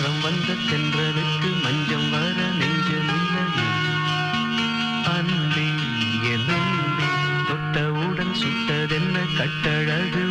மன்றம் வந்த தென்றலுக்கு மஞ்சம் வர நெஞ்சமில்லையே அன்பே என் தொட்டவுடன் சுட்டதென்ன கட்டழகு?